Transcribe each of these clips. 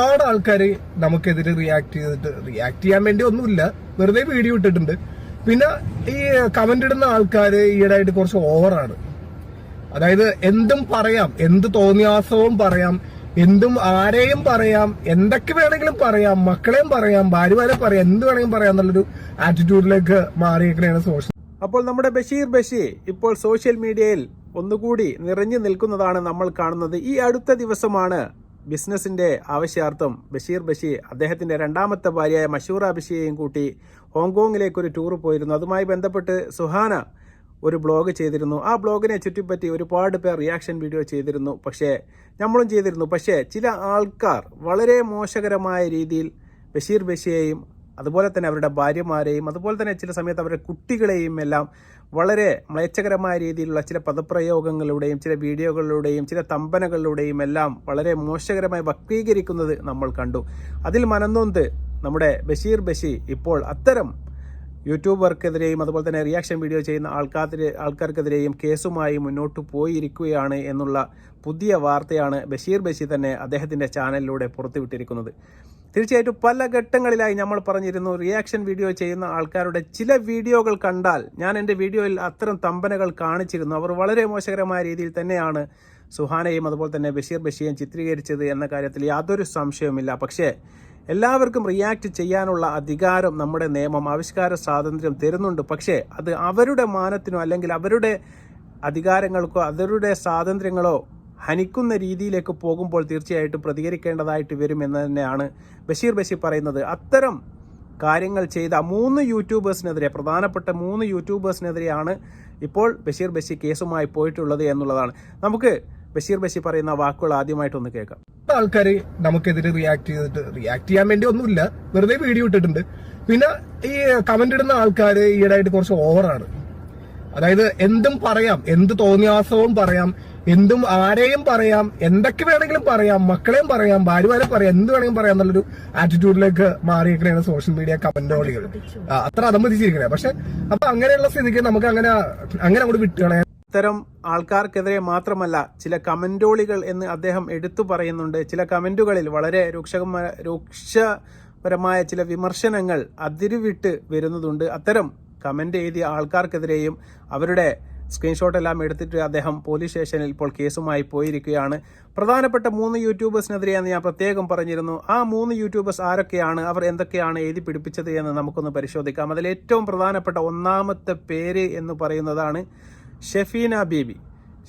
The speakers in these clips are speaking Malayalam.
ഒരുപാട് ആൾക്കാർ നമുക്കെതിരെ റിയാക്ട് ചെയ്തിട്ട് റിയാക്ട് ചെയ്യാൻ വേണ്ടി ഒന്നുമില്ല. വെറുതെ വീഡിയോ ഇട്ടിട്ടുണ്ട്. പിന്നെ ഈ കമന്റ് ഇടുന്ന ആൾക്കാർ ഈയിടെയായിട്ട് കുറച്ച് ഓവറാണ് അതായത് എന്തും പറയാം. എന്ത് തോന്നിയാസവും പറയാം. എന്തും ആരെയും പറയാം. എന്തൊക്കെ വേണമെങ്കിലും പറയാം. മക്കളെയും പറയാം. ഭാര്യമാരെ പറയാം. എന്ത് വേണമെങ്കിലും പറയാം എന്നുള്ളൊരു ആറ്റിറ്റ്യൂഡിലേക്ക് മാറിയേക്കണേണ് സോഷ്യൽ അപ്പോൾ നമ്മുടെ ബഷീർ ബഷീർ ഇപ്പോൾ സോഷ്യൽ മീഡിയയിൽ ഒന്നുകൂടി നിറഞ്ഞു നിൽക്കുന്നതാണ് നമ്മൾ കാണുന്നത്. ഈ അടുത്ത ദിവസമാണ് ബിസിനസിന്റെ ആവശ്യാർത്ഥം ബഷീർ ബഷീർ അദ്ദേഹത്തിന്റെ രണ്ടാമത്തെ ഭാര്യയായ മഷൂറ ബഷിയെയും കൂട്ടി ഹോങ്കോങ്ങിലേക്ക് ഒരു ടൂർ പോയിരുന്നു. അതുമായി ബന്ധപ്പെട്ട് സുഹാന ഒരു ബ്ലോഗ് ചെയ്തിരുന്നു. ആ ബ്ലോഗിനെ ചുറ്റിപ്പറ്റി ഒരുപാട് പേർ റിയാക്ഷൻ വീഡിയോ ചെയ്തിരുന്നു. പക്ഷേ നമ്മളും ചെയ്തിരുന്നു. പക്ഷേ ചില ആൾക്കാർ വളരെ മോശകരമായ രീതിയിൽ ബഷീർ ബഷിയെയും അതുപോലെ തന്നെ അവരുടെ ഭാര്യമാരെയും അതുപോലെ തന്നെ ചില സമയത്ത് അവരുടെ കുട്ടികളെയും എല്ലാം വളരെ മ്ലേച്ഛകരമായ രീതിയിലുള്ള ചില പദപ്രയോഗങ്ങളുടെയും ചില വീഡിയോകളിലൂടെയും ചില തമ്പനകളിലൂടെയും എല്ലാം വളരെ മോശകരമായി വക്രീകരിക്കുന്നത് നമ്മൾ കണ്ടു. അതിൽ മനന്നൊന്ത് നമ്മുടെ ബഷീർ ബഷി ഇപ്പോൾ അത്തരം യൂട്യൂബർക്കെതിരെയും അതുപോലെ തന്നെ റിയാക്ഷൻ വീഡിയോ ചെയ്യുന്ന ആൾക്കാർ ആൾക്കാർക്കെതിരെയും കേസുമായി മുന്നോട്ട് പോയിരിക്കുകയാണ് എന്നുള്ള പുതിയ വാർത്തയാണ് ബഷീർ ബഷി തന്നെ അദ്ദേഹത്തിന്റെ ചാനലിലൂടെ പുറത്തുവിട്ടിരിക്കുന്നത്. തീർച്ചയായിട്ടും പല ഘട്ടങ്ങളിലായി നമ്മൾ പറഞ്ഞിരുന്നു റിയാക്ഷൻ വീഡിയോ ചെയ്യുന്ന ആൾക്കാരുടെ ചില വീഡിയോകൾ കണ്ടാൽ ഞാൻ എന്റെ വീഡിയോയിൽ അത്തരം തമ്പനകൾ കാണിച്ചിരുന്നു. അവർ വളരെ മോശകരമായ രീതിയിൽ തന്നെയാണ് സുഹാനയും അതുപോലെ തന്നെ ബഷീർ ബഷീയും ചിത്രീകരിച്ചത് എന്ന കാര്യത്തിൽ യാതൊരു സംശയവുമില്ല. പക്ഷേ എല്ലാവർക്കും റിയാക്ട് ചെയ്യാനുള്ള അധികാരം നമ്മുടെ നിയമം ആവിഷ്കാര സ്വാതന്ത്ര്യം തരുന്നുണ്ട്. പക്ഷേ അത് അവരുടെ മാനത്തിനോ അല്ലെങ്കിൽ അവരുടെ അധികാരങ്ങൾക്കോ അവരുടെ സ്വാതന്ത്ര്യങ്ങളോ ഹനിക്കുന്ന രീതിയിലേക്ക് പോകുമ്പോൾ തീർച്ചയായിട്ടും പ്രതികരിക്കേണ്ടതായിട്ട് വരും എന്ന് തന്നെയാണ് ബഷീർ ബഷീർ പറയുന്നത്. അത്തരം കാര്യങ്ങൾ ചെയ്ത മൂന്ന് യൂട്യൂബേഴ്സിനെതിരെ പ്രധാനപ്പെട്ട മൂന്ന് യൂട്യൂബേഴ്സിനെതിരെയാണ് ഇപ്പോൾ ബഷീർ ബഷീർ കേസുമായി പോയിട്ടുള്ളത് എന്നുള്ളതാണ്. നമുക്ക് ബഷീർ ബഷീർ പറയുന്ന വാക്കുകൾ ആദ്യമായിട്ടൊന്ന് കേൾക്കാം. ആൾക്കാർ നമുക്കെതിരെ റിയാക്ട് ചെയ്തിട്ട് റിയാക്ട് ചെയ്യാൻ വേണ്ടി ഒന്നുമില്ല. വെറുതെ വീഡിയോ ഇട്ടിട്ടുണ്ട്. പിന്നെ ഈ കമന്റ് ഇടുന്ന ആൾക്കാർ ഈയിടെയായിട്ട് കുറച്ച് ഓവറാണ് അതായത് എന്തും പറയാം എന്ത് തോന്നിയാസവും പറയാം എന്തും ആരെയും പറയാം എന്തൊക്കെ വേണമെങ്കിലും പറയാം മക്കളെയും പറയാം ഭാര്യമാരെ പറയാം എന്ത് വേണമെങ്കിലും പറയാം എന്നുള്ളൊരു ആറ്റിറ്റ്യൂഡിലേക്ക് മാറിയേക്കണേണ് സോഷ്യൽ മീഡിയ കമന്റോളികൾ അത്ര അതമ്പതിച്ചിരിക്കണേ പക്ഷെ അപ്പൊ അങ്ങനെയുള്ള സ്ഥിതിക്ക് നമുക്ക് അങ്ങനെ അങ്ങനെ അങ്ങോട്ട് വിട്ടുകളയാൻ ഇത്തരം ആൾക്കാർക്കെതിരെ മാത്രമല്ല ചില കമന്റോളികൾ എന്ന് അദ്ദേഹം എടുത്തു പറയുന്നുണ്ട്. ചില കമന്റുകളിൽ വളരെ രൂക്ഷകമായ രൂക്ഷപരമായ ചില വിമർശനങ്ങൾ അതിരുവിട്ട് വരുന്നതുണ്ട് അത്തരം കമന്റ് എഴുതിയ ആൾക്കാർക്കെതിരെയും അവരുടെ സ്ക്രീൻഷോട്ട് എല്ലാം എടുത്തിട്ട് അദ്ദേഹം പോലീസ് സ്റ്റേഷനിൽ ഇപ്പോൾ കേസുമായി പോയിരിക്കുകയാണ്. പ്രധാനപ്പെട്ട മൂന്ന് യൂട്യൂബേഴ്സിനെതിരെയാണ് ഞാൻ പ്രത്യേകം പറഞ്ഞിരുന്നു. ആ മൂന്ന് യൂട്യൂബേഴ്സ് ആരൊക്കെയാണ്? അവർ എന്തൊക്കെയാണ് എഴുതി പിടിപ്പിച്ചത് എന്ന് നമുക്കൊന്ന് പരിശോധിക്കാം. അതിൽ ഏറ്റവും പ്രധാനപ്പെട്ട ഒന്നാമത്തെ പേര് എന്ന് പറയുന്നതാണ് ഷെഫീന ബീബി.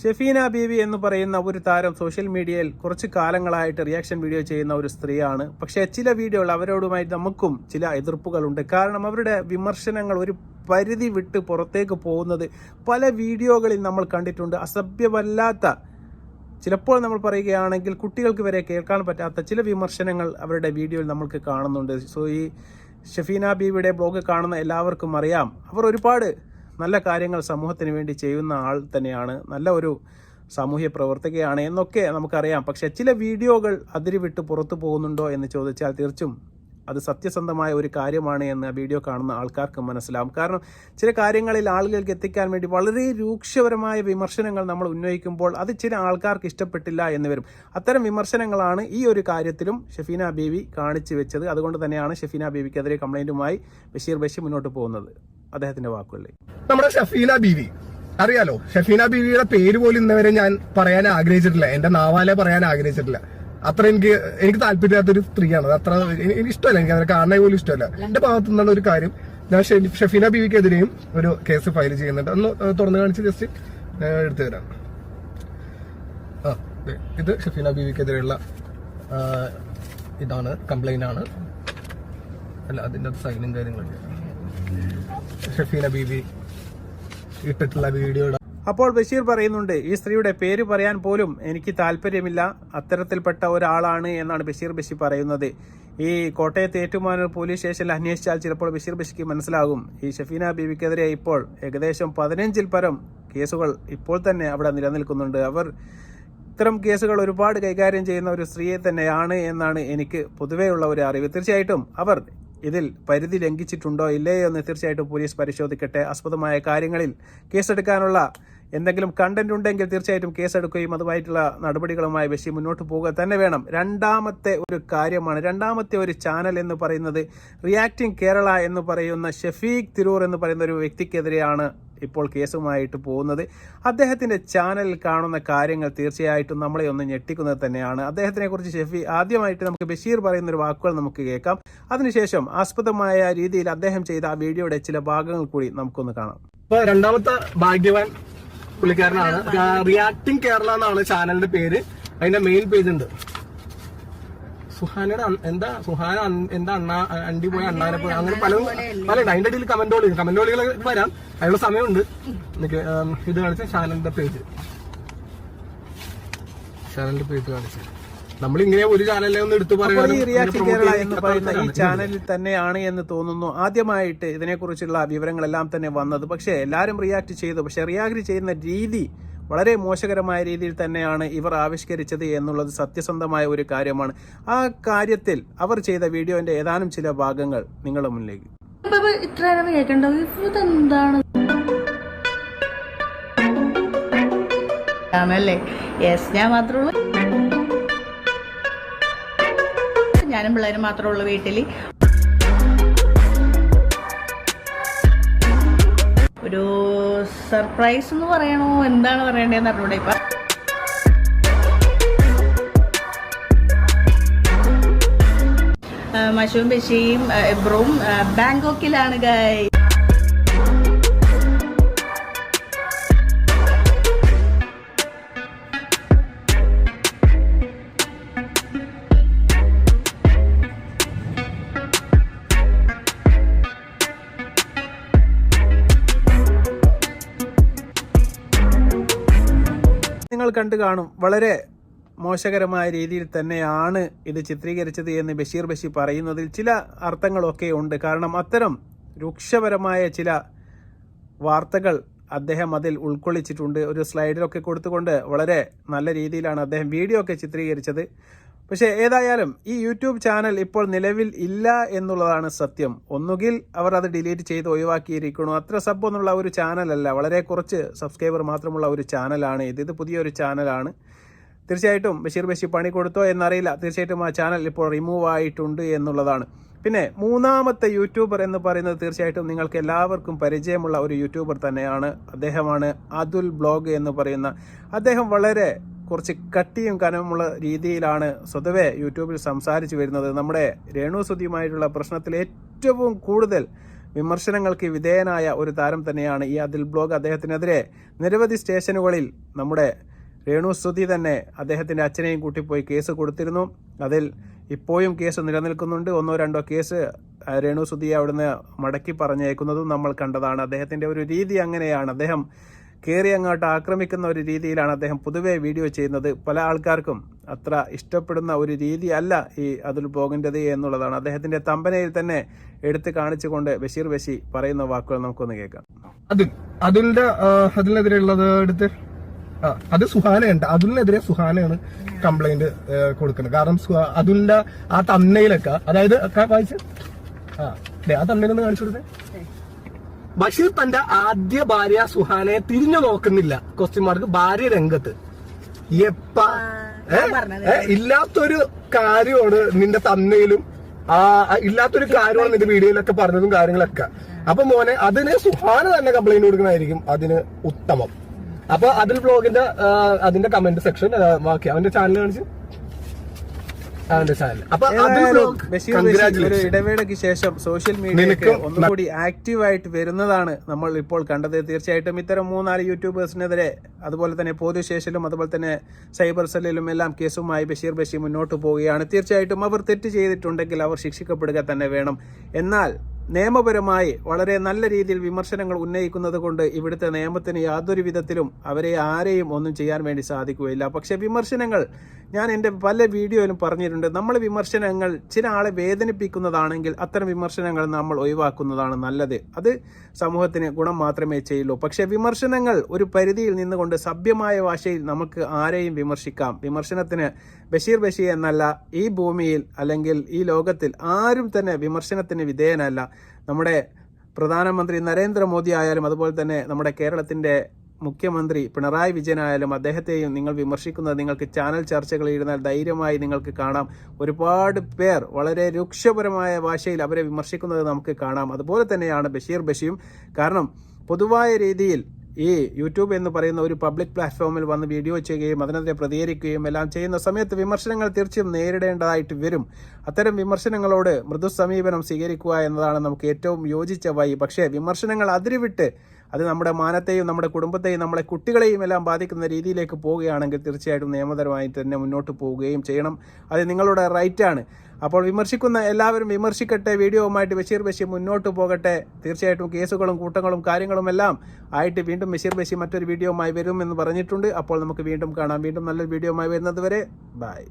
ഷെഫീന ബീബി എന്ന് പറയുന്ന ഒരു താരം സോഷ്യൽ മീഡിയയിൽ കുറച്ച് കാലങ്ങളായിട്ട് റിയാക്ഷൻ വീഡിയോ ചെയ്യുന്ന ഒരു സ്ത്രീയാണ്. പക്ഷേ ചില വീഡിയോകൾ അവരോടുമായി നമുക്കും ചില എതിർപ്പുകളുണ്ട്. കാരണം അവരുടെ വിമർശനങ്ങൾ ഒരു പരിധി വിട്ട് പുറത്തേക്ക് പോകുന്നത് പല വീഡിയോകളിൽ നമ്മൾ കണ്ടിട്ടുണ്ട്. അസഭ്യമല്ലാത്ത ചിലപ്പോൾ നമ്മൾ പറയുകയാണെങ്കിൽ കുട്ടികൾക്ക് വരെ കേൾക്കാൻ പറ്റാത്ത ചില വിമർശനങ്ങൾ അവരുടെ വീഡിയോയിൽ നമ്മൾക്ക് കാണുന്നുണ്ട്. സോ ഈ ഷെഫീന ബീവിയുടെ ബ്ലോഗ് കാണുന്ന എല്ലാവർക്കും അറിയാം. അവർ ഒരുപാട് നല്ല കാര്യങ്ങൾ സമൂഹത്തിന് വേണ്ടി ചെയ്യുന്ന ആൾ തന്നെയാണ്. നല്ല ഒരു സാമൂഹ്യ പ്രവർത്തകയാണ് എന്നൊക്കെ നമുക്കറിയാം. പക്ഷെ ചില വീഡിയോകൾ അതിരുവിട്ട് പുറത്തു പോകുന്നുണ്ടോ എന്ന് ചോദിച്ചാൽ തീർച്ചും അത് സത്യസന്ധമായ ഒരു കാര്യമാണ് എന്ന് ആ വീഡിയോ കാണുന്ന ആൾക്കാർക്ക് മനസ്സിലാവും. കാരണം ചില കാര്യങ്ങളിൽ ആളുകൾക്ക് എത്തിക്കാൻ വേണ്ടി വളരെ രൂക്ഷപരമായ വിമർശനങ്ങൾ നമ്മൾ ഉന്നയിക്കുമ്പോൾ അത് ചില ആൾക്കാർക്ക് ഇഷ്ടപ്പെട്ടില്ല എന്ന് വരും. അത്തരം വിമർശനങ്ങളാണ് ഈ ഒരു കാര്യത്തിലും ഷെഫീന ബീവി കാണിച്ചു വെച്ചത്. അതുകൊണ്ട് തന്നെയാണ് ഷെഫീന ബീവിക്കെതിരെ കംപ്ലൈന്റുമായി ബഷീർ ബഷീർ മുന്നോട്ട് പോകുന്നത്. അദ്ദേഹത്തിന്റെ വാക്കുകളിൽ നമ്മുടെ ഷഫീന ബീവി അറിയാലോ ഷഫീന ബീവിയുടെ പേര് പോലും ഇന്നവരെ ഞാൻ പറയാൻ ആഗ്രഹിച്ചിട്ടില്ല. എന്റെ നാവാലെ പറയാൻ ആഗ്രഹിച്ചിട്ടില്ല. അത്ര എനിക്ക് എനിക്ക് താല്പര്യമില്ലാത്തൊരു സ്ത്രീയാണ്. അത് അത്ര എനിക്ക് ഇഷ്ടമല്ല. എനിക്ക് അതിനെ കാണാൻ പോലും ഇഷ്ടമല്ല. എന്റെ ഭാഗത്തു നിന്നുള്ള ഒരു കാര്യം ഞാൻ ഷഫീന ബീവിക്കെതിരെയും ഒരു കേസ് ഫയൽ ചെയ്യുന്നുണ്ട്. ഒന്ന് തുറന്നു കാണിച്ച് ജസ്റ്റ് എടുത്തു തരാം. ആ ഇത് ഷഫീന ബീവിക്കെതിരെയുള്ള ഇതാണ് കംപ്ലൈന്റ് ആണ് അല്ല അതിന്റെ സൈനും കാര്യങ്ങളൊക്കെ ഷഫീന ബീവി ഇട്ടിട്ടുള്ള വീഡിയോയുടെ അപ്പോൾ ബഷീർ പറയുന്നുണ്ട് ഈ സ്ത്രീയുടെ പേര് പറയാൻ പോലും എനിക്ക് താല്പര്യമില്ല അത്തരത്തിൽപ്പെട്ട ഒരാളാണ് എന്നാണ് ബഷീർ ബഷീർ പറയുന്നത്. ഈ കോട്ടയത്ത് ഏറ്റുമാനൂർ പോലീസ് സ്റ്റേഷനിൽ അന്വേഷിച്ചാൽ ചിലപ്പോൾ ബഷീർ ബഷിക്ക് മനസ്സിലാകും. ഈ ഷഫീന ബീവിക്കെതിരെ ഇപ്പോൾ ഏകദേശം പതിനഞ്ചിൽ പരം കേസുകൾ ഇപ്പോൾ തന്നെ അവിടെ നിലനിൽക്കുന്നുണ്ട്. അവർ ഇത്തരം കേസുകൾ ഒരുപാട് കൈകാര്യം ചെയ്യുന്ന ഒരു സ്ത്രീയെ തന്നെയാണ് എന്നാണ് എനിക്ക് പൊതുവെയുള്ള ഒരു അറിവ്. തീർച്ചയായിട്ടും അവർ ഇതിൽ പരിധി ലംഘിച്ചിട്ടുണ്ടോ ഇല്ലയോ എന്ന് തീർച്ചയായിട്ടും പോലീസ് പരിശോധിക്കട്ടെ. ആസ്പദമായ കാര്യങ്ങളിൽ കേസെടുക്കാനുള്ള എന്തെങ്കിലും കണ്ടന്റ് ഉണ്ടെങ്കിൽ തീർച്ചയായിട്ടും കേസെടുക്കുകയും അതുമായിട്ടുള്ള നടപടികളുമായി ബഷി മുന്നോട്ട് പോവുക തന്നെ വേണം. രണ്ടാമത്തെ ഒരു കാര്യമാണ്. രണ്ടാമത്തെ ഒരു ചാനൽ എന്ന് പറയുന്നത് റിയാക്ടിംഗ് കേരള എന്ന് പറയുന്ന ഷഫീഖ് തിരൂർ എന്ന് പറയുന്ന ഒരു വ്യക്തിക്കെതിരെയാണ് ഇപ്പോൾ കേസുമായിട്ട് പോകുന്നത്. അദ്ദേഹത്തിന്റെ ചാനലിൽ കാണുന്ന കാര്യങ്ങൾ തീർച്ചയായിട്ടും നമ്മളെ ഒന്ന് ഞെട്ടിക്കുന്നത് തന്നെയാണ്. അദ്ദേഹത്തിനെ കുറിച്ച് ഷെഫി ആദ്യമായിട്ട് നമുക്ക് ബഷീർ പറയുന്നൊരു വാക്കുകൾ നമുക്ക് കേൾക്കാം. അതിനുശേഷം ആസ്പദമായ രീതിയിൽ അദ്ദേഹം ചെയ്ത ആ വീഡിയോയുടെ ചില ഭാഗങ്ങൾ കൂടി നമുക്കൊന്ന് കാണാം. ഇപ്പൊ രണ്ടാമത്തെ ഭാഗ്യവാൻ പുള്ളിക്കാരനാണ്. റിയാക്ടിംഗ് കേരള എന്നാണ് ചാനലിന്റെ പേര്. അതിന്റെ മെയിൻ പേജ് ഉണ്ട്. സുഹാനയുടെ എന്താ സുഹാന എന്താ അണ്ണ അണ്ടി പോയ അണ്ണാനെ പോയ അങ്ങനെ പലതും പല അതിന്റെ ഇടയിൽ കമന്റോളി കമന്റോളികൾ വരാം. അതിനുള്ള സമയമുണ്ട്. എനിക്ക്, ഇത് കാണിച്ച ചാനലിന്റെ പേജ് ചാനലിന്റെ പേജ് കാണിച്ചു നമ്മളിങ്ങനെ ഒരു ചാനലിനെ ഒന്ന് എടുത്തു പറയുന്നത് ഈ പറയാനും റിയാക്ട് promote കേരള എന്ന് പറയുന്ന ഈ ചാനലിൽ തന്നെയാണ് എന്ന് തോന്നുന്നു. ആദ്യമായിട്ട് ഇതിനെക്കുറിച്ചുള്ള വിവരങ്ങളെല്ലാം തന്നെ വന്നത്. പക്ഷേ എല്ലാവരും റിയാക്ട് ചെയ്തു. പക്ഷേ റിയാക്ട് ചെയ്യുന്ന രീതി വളരെ മോശകരമായ രീതിയിൽ തന്നെയാണ് ഇവർ ആവിഷ്കരിച്ചത് എന്നുള്ളത് സത്യസന്ധമായ ഒരു കാര്യമാണ്. ആ കാര്യത്തിൽ അവർ ചെയ്ത വീഡിയോന്റെ ഏതാനും ചില ഭാഗങ്ങൾ നിങ്ങളുടെ മുന്നിലേക്ക്. ഇത്ര ഇതെന്താണ്? ആണല്ലേ? യെസ് ഞാൻ മാത്രമേ ഉള്ളൂ. ഞാനും പിള്ളേരും മാത്രമേ ഉള്ളൂ വീട്ടിൽ. ഒരു സർപ്രൈസ് എന്ന് പറയണോ? എന്താണ് പറയണ്ടതെന്ന് അറിഞ്ഞൂടെ ഇപ്പം? മഷൂം മഷുവും എബ്രോം ബാങ്കോക്കിലാണ് ഗായ് കണ്ടു കാണും. വളരെ മോശകരമായ രീതിയിൽ തന്നെയാണ് ഇത് ചിത്രീകരിച്ചത് എന്ന് ബഷീർ ബഷി പറയുന്നതിൽ ചില അർത്ഥങ്ങളൊക്കെ ഉണ്ട്. കാരണം അത്തരം രൂക്ഷപരമായ ചില വാർത്തകൾ അദ്ദേഹം അതിൽ ഉൾക്കൊള്ളിച്ചിട്ടുണ്ട്. ഒരു സ്ലൈഡിലൊക്കെ കൊടുത്തുകൊണ്ട് വളരെ നല്ല രീതിയിലാണ് അദ്ദേഹം വീഡിയോ ഒക്കെ ചിത്രീകരിച്ചത്. പക്ഷേ ഏതായാലും ഈ യൂട്യൂബ് ചാനൽ ഇപ്പോൾ നിലവിൽ ഇല്ല എന്നുള്ളതാണ് സത്യം. ഒന്നുകിൽ അവർ അത് ഡിലീറ്റ് ചെയ്ത് ഒഴിവാക്കിയിരിക്കണോ അത്ര സബ് എന്നുള്ള ഒരു ചാനലല്ല. വളരെ കുറച്ച് സബ്സ്ക്രൈബർ മാത്രമുള്ള ഒരു ചാനലാണ് ഇത്. ഇത് പുതിയൊരു ചാനലാണ്. തീർച്ചയായിട്ടും ബഷീർ ബഷീർ പണി കൊടുത്തോ എന്നറിയില്ല. തീർച്ചയായിട്ടും ആ ചാനൽ ഇപ്പോൾ റിമൂവ് ആയിട്ടുണ്ട് എന്നുള്ളതാണ്. പിന്നെ മൂന്നാമത്തെ യൂട്യൂബർ എന്ന് പറയുന്നത് തീർച്ചയായിട്ടും നിങ്ങൾക്ക് എല്ലാവർക്കും പരിചയമുള്ള ഒരു യൂട്യൂബർ തന്നെയാണ്. അദ്ദേഹമാണ് അതുൽ ബ്ലോഗ് എന്ന് പറയുന്ന. അദ്ദേഹം വളരെ കുറച്ച് കട്ടിയും കനമുള്ള രീതിയിലാണ് സ്വതവേ യൂട്യൂബിൽ സംസാരിച്ചു വരുന്നത്. നമ്മുടെ രേണുസുതിയുമായിട്ടുള്ള പ്രശ്നത്തിൽ ഏറ്റവും കൂടുതൽ വിമർശനങ്ങൾക്ക് വിധേയനായ ഒരു താരം തന്നെയാണ് ഈ അതിൽ ബ്ലോഗ് അദ്ദേഹത്തിനെതിരെ. നിരവധി സ്റ്റേഷനുകളിൽ നമ്മുടെ രേണു സ്തുതി തന്നെ അദ്ദേഹത്തിന്റെ അച്ഛനെയും കൂട്ടി പോയി കേസ് കൊടുത്തിരുന്നു. അതിൽ ഇപ്പോഴും കേസ് നിലനിൽക്കുന്നുണ്ട്. ഒന്നോ രണ്ടോ കേസ് രേണു സുധിയെ അവിടുന്ന് മടക്കി പറഞ്ഞേക്കുന്നതും നമ്മൾ കണ്ടതാണ്. അദ്ദേഹത്തിന്റെ ഒരു രീതി അങ്ങനെയാണ്. അദ്ദേഹം കയറി അങ്ങോട്ട് ആക്രമിക്കുന്ന ഒരു രീതിയിലാണ് അദ്ദേഹം പൊതുവേ വീഡിയോ ചെയ്യുന്നത്. പല ആൾക്കാർക്കും അത്ര ഇഷ്ടപ്പെടുന്ന ഒരു രീതി അല്ല ഈ അതുൽ ബ്ലോഗിന്റെത് എന്നുള്ളതാണ്. അദ്ദേഹത്തിന്റെ തമ്പനയിൽ തന്നെ എടുത്ത് കാണിച്ചുകൊണ്ട് ബഷീർ ബഷി പറയുന്ന വാക്കുകൾ നമുക്കൊന്ന് കേൾക്കാം. അതുൽ അതുലിന്റെ അതിനെതിരെയുള്ളത് എടുത്ത് ആ അത് സുഹാനയുണ്ട്. അതുലിനെതിരെ സുഹാനയാണ് കംപ്ലൈന്റ് കൊടുക്കുന്നത്. കാരണം അതുലിന്റെ ആ തന്നയിലൊക്കെ അതായത് ആ ദേ, ആ തന്നയിലൊന്ന് കാണിച്ചു കൊടുത്തേ. ബഷീർ തന്റെ ആദ്യ ഭാര്യ സുഹാനെ തിരിഞ്ഞു നോക്കുന്നില്ല. ക്വസ്റ്റ്യൻ മാർക്ക് ഭാര്യ രംഗത്ത്. എപ്പ? ഇല്ലാത്തൊരു കാര്യമാണ് നിന്റെ തന്നയിലും ആ ഇല്ലാത്തൊരു കാര്യമാണ് നിന്റെ വീഡിയോയിലൊക്കെ പറഞ്ഞതും കാര്യങ്ങളൊക്കെ. അപ്പൊ മോനെ അതിന് സുഹാന തന്നെ കംപ്ലൈന്റ് കൊടുക്കുന്നതായിരിക്കും അതിന് ഉത്തമം. അപ്പൊ അതിൽ ബ്ലോഗിന്റെ അതിന്റെ കമന്റ് സെക്ഷൻ ബാക്കി. അവന്റെ ചാനൽ കാണിച്ച്? അവന്റെ ചാനൽ അപ്പൊ ബഷീർ ഒരു ഇടവേളയ്ക്ക് ശേഷം സോഷ്യൽ മീഡിയയ്ക്ക് ഒന്നുകൂടി ആക്റ്റീവ് ആയിട്ട് വരുന്നതാണ് നമ്മൾ ഇപ്പോൾ കണ്ടത്. തീർച്ചയായിട്ടും ഇത്തരം മൂന്നാൽ യൂട്യൂബേഴ്സിനെതിരെ അതുപോലെ തന്നെ പോലീസ് സ്റ്റേഷനിലും അതുപോലെ തന്നെ സൈബർ സെല്ലിലും എല്ലാം കേസുമായി ബഷീർ ബഷീർ മുന്നോട്ട് പോവുകയാണ്. തീർച്ചയായിട്ടും അവർ തെറ്റ് ചെയ്തിട്ടുണ്ടെങ്കിൽ അവർ ശിക്ഷിക്കപ്പെടുക തന്നെ വേണം. എന്നാൽ നിയമപരമായി വളരെ നല്ല രീതിയിൽ വിമർശനങ്ങൾ ഉന്നയിക്കുന്നത് കൊണ്ട് ഇവിടുത്തെ നിയമത്തിന് യാതൊരു വിധത്തിലും അവരെ ആരെയും ഒന്നും ചെയ്യാൻ വേണ്ടി സാധിക്കുകയില്ല. പക്ഷേ വിമർശനങ്ങൾ ഞാൻ എന്റെ പല വീഡിയോയിലും പറഞ്ഞിട്ടുണ്ട്. നമ്മൾ വിമർശനങ്ങൾ ചില ആളെ വേദനിപ്പിക്കുന്നതാണെങ്കിൽ അത്തരം വിമർശനങ്ങൾ നമ്മൾ ഒഴിവാക്കുന്നതാണ് നല്ലത്. അത് സമൂഹത്തിന് ഗുണം മാത്രമേ ചെയ്യുള്ളൂ. പക്ഷേ വിമർശനങ്ങൾ ഒരു പരിധിയിൽ നിന്നുകൊണ്ട് സഭ്യമായ ഭാഷയിൽ നമുക്ക് ആരെയും വിമർശിക്കാം. വിമർശനത്തിന് ബഷീർ ബഷീർ എന്നല്ല ഈ ഭൂമിയിൽ അല്ലെങ്കിൽ ഈ ലോകത്തിൽ ആരും തന്നെ വിമർശനത്തിന് വിധേയനല്ല. നമ്മുടെ പ്രധാനമന്ത്രി നരേന്ദ്രമോദി ആയാലും അതുപോലെ തന്നെ നമ്മുടെ കേരളത്തിന്റെ മുഖ്യമന്ത്രി പിണറായി വിജയനായാലും അദ്ദേഹത്തെയും നിങ്ങൾ വിമർശിക്കുന്നത് നിങ്ങൾക്ക് ചാനൽ ചർച്ചകളിൽ ഇരുന്നാൽ ധൈര്യമായി നിങ്ങൾക്ക് കാണാം. ഒരുപാട് പേർ വളരെ രൂക്ഷപരമായ ഭാഷയിൽ അവരെ വിമർശിക്കുന്നത് നമുക്ക് കാണാം. അതുപോലെ തന്നെയാണ് ബഷീർ ബഷിയും കാരണം പൊതുവായ രീതിയിൽ ഈ യൂട്യൂബ് എന്ന് പറയുന്ന ഒരു പബ്ലിക് പ്ലാറ്റ്ഫോമിൽ വന്ന് വീഡിയോ ചെയ്യുകയും അതിനെതിരെ പ്രതികരിക്കുകയും എല്ലാം ചെയ്യുന്ന സമയത്ത് വിമർശനങ്ങൾ തീർച്ചയായും നേരിടേണ്ടതായിട്ട് വരും. അത്തരം വിമർശനങ്ങളോട് മൃദു സമീപനം സ്വീകരിക്കുക എന്നതാണ് നമുക്ക് ഏറ്റവും യോജിച്ച വഴി. പക്ഷേ വിമർശനങ്ങൾ അതിരുവിട്ട് അത് നമ്മുടെ മാനത്തെയും നമ്മുടെ കുടുംബത്തെയും നമ്മുടെ കുട്ടികളെയും എല്ലാം ബാധിക്കുന്ന രീതിയിലേക്ക് പോവുകയാണെങ്കിൽ തീർച്ചയായിട്ടും നിയമപരമായി തന്നെ മുന്നോട്ട് പോവുകയും ചെയ്യണം. അത് നിങ്ങളുടെ റൈറ്റാണ് അപ്പോൾ വിമർശിക്കുന്ന എല്ലാവരും വിമർശിക്കട്ടെ വീഡിയോവുമായിട്ട് ബഷീർ ബഷീർ മുന്നോട്ട് പോകട്ടെ. തീർച്ചയായിട്ടും കേസുകളും കൂട്ടങ്ങളും കാര്യങ്ങളും എല്ലാം ആയിട്ട് വീണ്ടും ബഷീർ ബഷീർ മറ്റൊരു വീഡിയോവുമായി വരുമെന്ന് പറഞ്ഞിട്ടുണ്ട്. അപ്പോൾ നമുക്ക് വീണ്ടും കാണാം. വീണ്ടും നല്ലൊരു വീഡിയോവുമായി വരുന്നത് വരെ. ബൈ